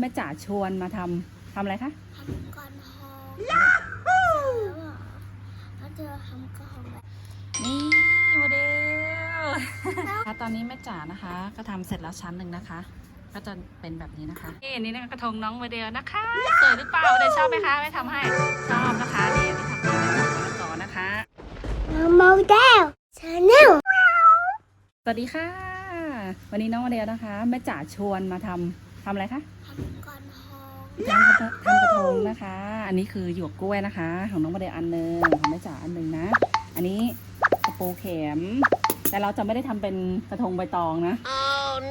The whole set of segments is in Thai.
แม่จ๋าชวนมาทำทำอะไรคะทำก้อนทองแล้วเจอทำก้อนแบบนี่โมเดลตอนนี้แม่จ๋านะคะ ก็ทำเสร็จแล้วชั้นหนึ่งนะคะ ก็จะเป็นแบบนี้นะคะนี่อันนี้นะคะกระทงน้องโมเดลนะคะสวยหรือเปล่าโมเดลชอบไหมคะไม่ทำให้ชอบนะคะนี่อันนี้ทำเป็นแบบต่อนะคะน้องโมเดลชาแนลสวัสดีค่ะ วันนี้น้องโมเดลนะคะแม่จ๋าชวนมาทำ ทำอะไรคะทำก้อนทองทำกระทำกระทงนะคะ อันนี้คือหยวกกล้วยนะคะ ของน้องโมเดลอันหนึ่งของแม่จ๋าอันหนึ่งนะ อันนี้กระปูเข็ม แต่เราจะไม่ได้ทำเป็นกระทงใบตองนะ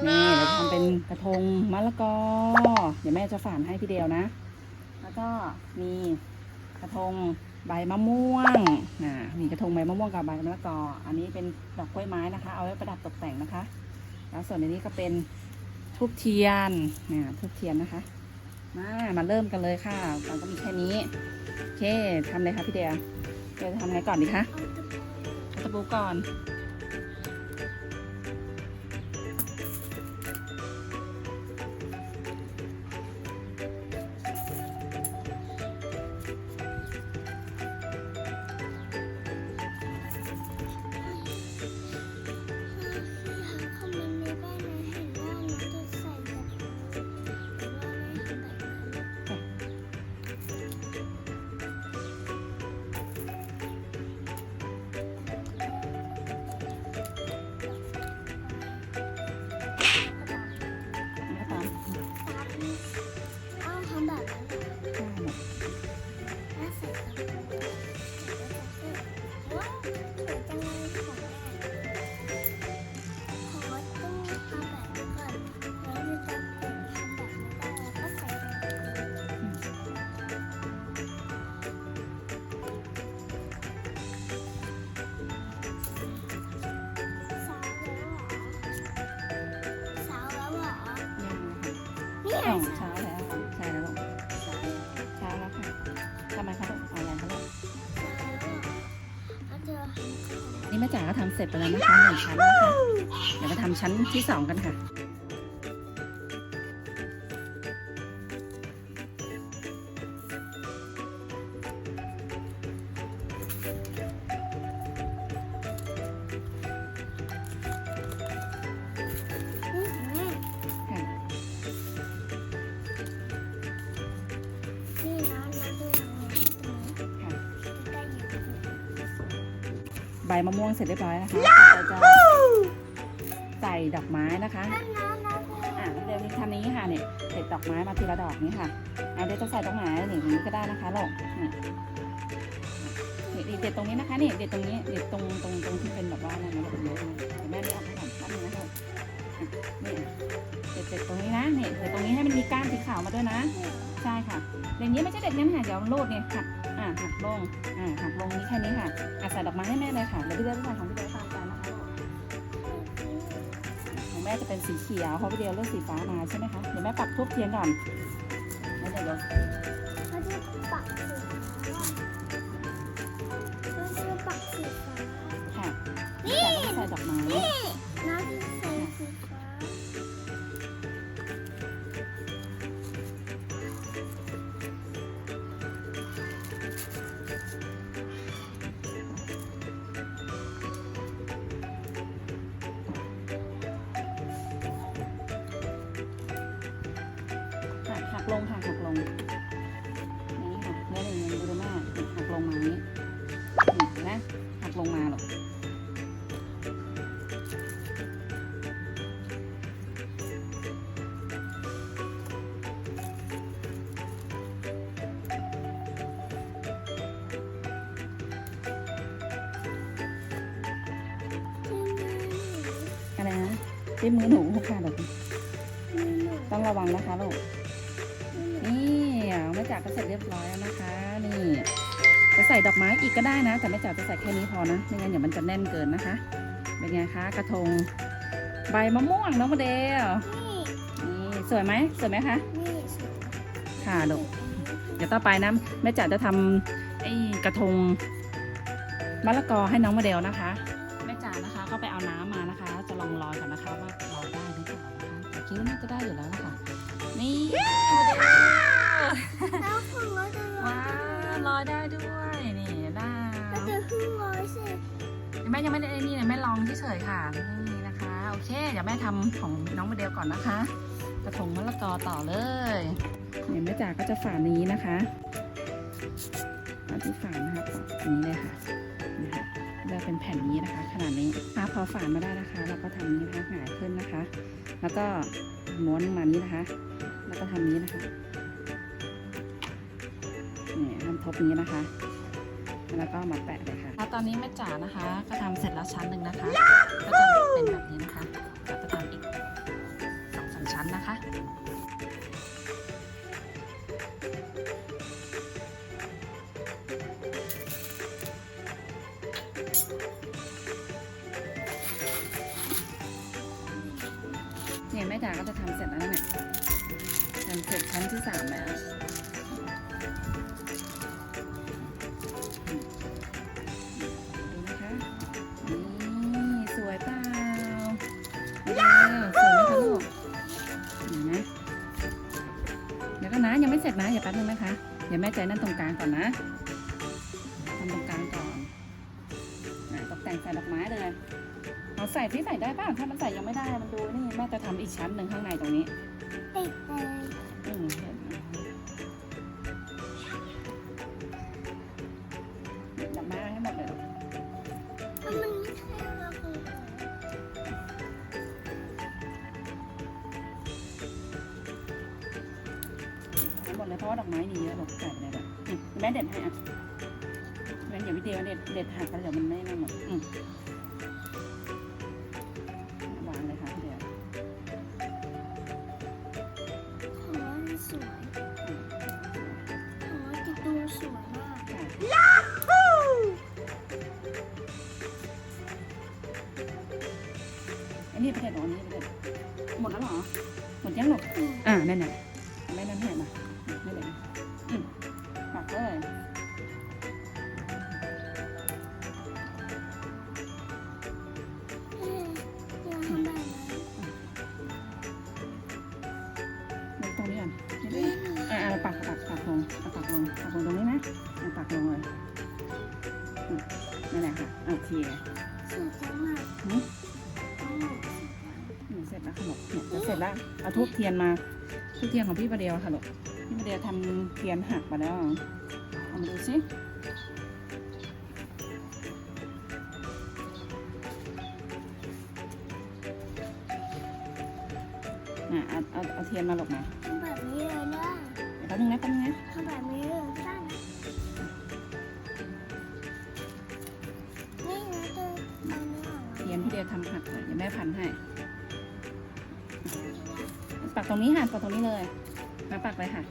นี่เราจะทำเป็นกระทงมะละกอ เดี๋ยวแม่จะฝานให้พี่เดียวนะ แล้วก็มีกระทงใบมะม่วงนะมีกระทงใบมะม่วงกับใบมะละกอ อันนี้เป็นดอกกล้วยไม้นะคะ เอาไว้ประดับตกแต่งนะคะ แล้วส่วนในนี้ก็เป็น ทุบเทียนนี่ยทูบเทียนนะคะ มามาเริ่มกันเลยค่ะเราก็มีแค่นี้ โอเคทำเลยค่ะพี่เดียเดี๋ยวจะทำไงก่อนดีคะตะปูก่อาตะปูก่อน แล้วเหรอยังนะคะนี่อ้าวไงเช้าแล้วค่ะใช่แล้วลูกเช้าแล้วค่ะทำไมคะลูกเอาอะไรคะลูกแล้วเจอทำก่อนนี่แม่จ๋าก็ทำเสร็จไปแล้วนะคะหนึ่งชั้นนะคะเดี๋ยวมาทำชั้นที่สองกันค่ะ ใบมะม่วงเสร็จเรียบร้อยนะคะต่อไปจะใส่ดอกไม้นะคะนั่นนะนะอะเดี๋ยวมีคันนี้ค่ะเนี่ยเด็ดดอกไม้มาทีละดอกนี้ค่ะอะเดี๋ยวจะใส่ตรงไหนนี่ตรงนี้ก็ได้นะคะลูกนี่นี่นี่เด็ดตรงนี้นะคะนี่เด็ดตรงนี้เด็ดตรงตรงตรงที่เป็นแบบว่านั่นนะเยอะนะเดี๋ยวแม่เลี้ยงให้ก่อนแป๊บนึงนะลูกอะนี่เด็ดเด็ดตรงนี้นะนี่เด็ดตรงนี้ให้มันมีก้านสีขาวมาด้วยนะ ใช่ค่ะอย่างนี้ไม่ใช่เด็ดงั้นค่ะเดี๋ยวโลดเนี่ยค่ะอ่าหักลงอ่าหักลงนี้แค่นี้ค่ะอะใส่ดอกไม้ให้แม่เลยค่ะเดี๋ยวพี่เดียวจะใส่ของพี่เดียวตามกันนะคะของแม่จะเป็นสีเขียวเพราะพี่เดียวเลือกสีฟ้ามาใช่ไหมคะเดี๋ยวแม่ปักทุบเทียนก่อนแล้วเดี๋ยว ลงค่ะหักลงนี่ค่ะเนื้อหนึ่งดูดูแม่หักลงมานี้นี่เห็นะหักลงมาหรอกอะไรนะที่มือหนูค่ะแบบต้องระวังนะคะลูก จ๋าก็เสร็จเรียบร้อยแล้วนะคะ นี่จะใส่ดอกไม้อีกก็ได้นะ แต่แม่จ๋าจะใส่แค่นี้พอนะ ไม่งั้นเดี๋ยวมันจะแน่นเกินนะคะ เป็นไงคะกระทง ใบมะม่วงน้องโมเดลนี่นี่สวยไหมสวยไหมคะนี่ค่ะลูกเดี๋ยวต่อไปนะแม่จ๋าจะทำไอ้กระทงมะละกอให้น้องโมเดลนะคะแม่จ๋านะคะก็ไปเอาน้ำมานะคะ จะลองลอยก่อนนะคะว่าลอยได้หรือเปล่านะคะแต่คิดว่าน่าจะได้อยู่แล้วนะคะนี่โม ลอยได้ด้วยนี่ได้ก็จะขึ้นลอยสิแม่ยังไม่ได้นี่เลยแม่ลองที่เฉยค่ะนี่นะคะโอเคเดี๋ยวแม่ทำของน้องมาเดลก่อนนะคะกระถงมะละกอต่อเลยเนี่ยแม่จ๋าก็จะฝานี้นะคะฝาที่ฝานะคะฝานี้เลยค่ะนะคะจะเป็นแผ่นนี้นะคะ ขนาดนี้ถ้าพอฝานมาได้นะคะ เราก็ทำนี้นะคะหงายขึ้นนะคะ แล้วก็ม้วนมานี้นะคะ แล้วก็ทำนี้นะคะ ทำทบนี้นะคะ แล้วก็มาแปะเลยค่ะตอนนี้แม่จ๋านะคะ ก็ทำเสร็จแล้วชั้นหนึ่งนะคะ ก็จะเป็นแบบนี้นะคะก็จะทำอีกสองสามชั้นนะคะเนี่ยแม่จ๋าก็จะทำเสร็จแล้วเนี่ยทำเสร็จชั้นที่สามแล้ว เสร็จนะอย่าแป๊บนึงนะคะเดี๋ยวแม่ใจนั่นตรงกลางก่อนนะทำตรงกลางก่อนอะตกแต่งใส่ดอกไม้เลยเอาใส่ที่ใส่ได้ป่ะถ้ามันใส่ยังไม่ได้มันดูนี่แม่จะทำอีกชั้นหนึ่งข้างในตรงนี้ติดเลยอืมเห็น ห้หมดเลยเพราะว่าดอกไม้นี่เยอะลูกใส่ไปเลยแบบแม่เด็ดให้อะแม่อย่าวิดีโอเด็ดเด็ดหักแล้วเดี๋ยวมันไม่นั่นหมดอืมวางเลยค่ะเดี๋ยวของเราสวยของเราติดตัวสวยมากค่ะอันนี้ไปเด็ดหรออันนี้ไปเด็ดหมดแล้วเหรอหมดยังหรออืมอ่านั่นน่ะแม่นั่นให้มา ไม่เลยอืมปักเลยอ๊ะเราทำแบบนั้นลงตรงนี้ก่อนเอ๊ะหนูอ่าเอาปักปักปักลงอาปักลงปักลงตรงนี้นะอาปักลงเลยอืมนั่นแหละค่ะโอาเคสวยจังมากหืมอืมเสร็จแล้วขนมเนี่ยเสร็จแล้วเอาทูบเทียนมาทูบเทียนของพี่ประเดียวค่ะลูก เดียวทำเทียนหักมาแล้วเอามาดูสิอะเอาเอาเอาเทียนมาหลบมาทำแบบนี้เลยนะเดี๋ยวแป๊บนึงนะแป๊บนึงนะทำแบบนี้เลยสั้นนี่นะตัวอันนี้ของเราทียนพี่เดียวทำหักเลยเดี๋ยวแม่พันให้ ปักตรงนี้ค่ะปักตรงนี้เลย มาปักเลยค่ะ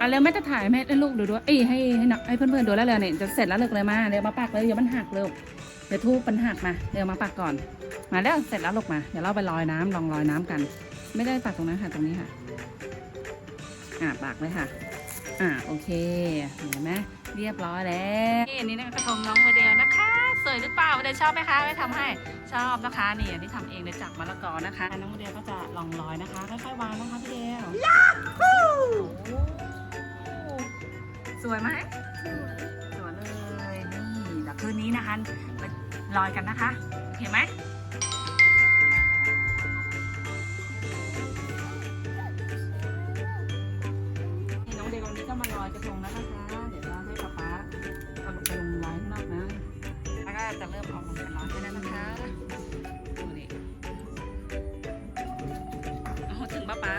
อะแล้วแม่จะถ่ายให้ให้ลูกดูด้วยเอ้ยให้ให้นักให้เพื่อนๆดูแล้วเลยเนี่ยจะเสร็จแล้วเลิกเลยมาเดี๋ยวมาปักเลยเดี๋ยวมันหักเร็วเดี๋ยวทูบมันหักมาเดี๋ยวมาปักก่อน มาแล้วเสร็จแล้วลูกมาเดี๋ยวเราไปลอยน้ำลองลอยน้ำกัน ไม่ได้ปักตรงนั้นค่ะตรงนี้ค่ะ อะปักเลยค่ะ อะโอเคเห็นไหมเรียบร้อยแล้วนี่อันนี่กระทงน้องโมเดลนะคะ สวยหรือเปล่าโมเดลชอบไหมคะไม่ทำให้ชอบนะคะนี่อันนี้ทำเองเลยจากมะละกอนะคะน้องโมเดลก็จะลองลอยนะคะค่อยๆวางนะคะพี่เดลโอ้ สวยไหมสวยเลยนี่เดี๋ยวคืนนี้นะคะไปลอยกันนะคะ เห็นไหมน้องเด็กวันนี้ก็มาลอยกระทงแล้วนะคะ เดี๋ยวเราให้ป๊าป๊าเอาลงไปลงลอยข้างนอกนะ แล้วก็จะเริ่มเอาลงไปลอยกันแล้วนะคะดูดิโอ้โหถึงป๊าป๊า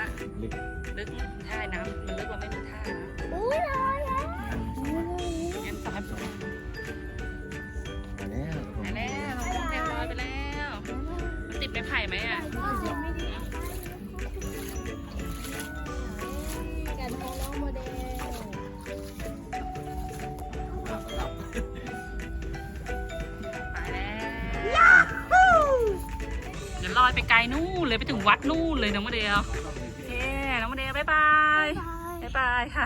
เลยไปถึงวัดนู่นเลยน้องโมเดลโอเคน้องโมเดลบ๊ายบายบายบ๊ายบายค่ะ